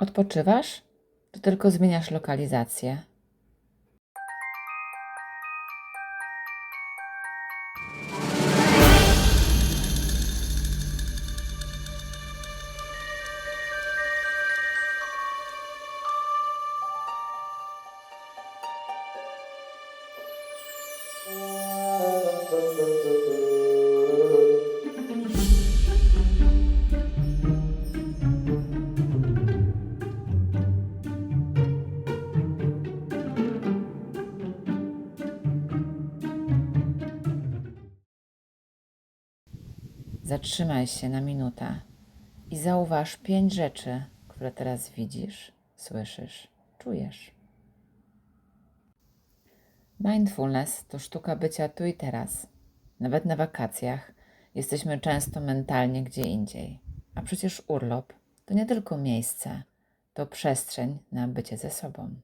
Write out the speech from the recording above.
Odpoczywasz? To tylko zmieniasz lokalizację. Zatrzymaj się na minutę i zauważ pięć rzeczy, które teraz widzisz, słyszysz, czujesz. Mindfulness to sztuka bycia tu i teraz. Nawet na wakacjach jesteśmy często mentalnie gdzie indziej. A przecież urlop to nie tylko miejsce, to przestrzeń na bycie ze sobą.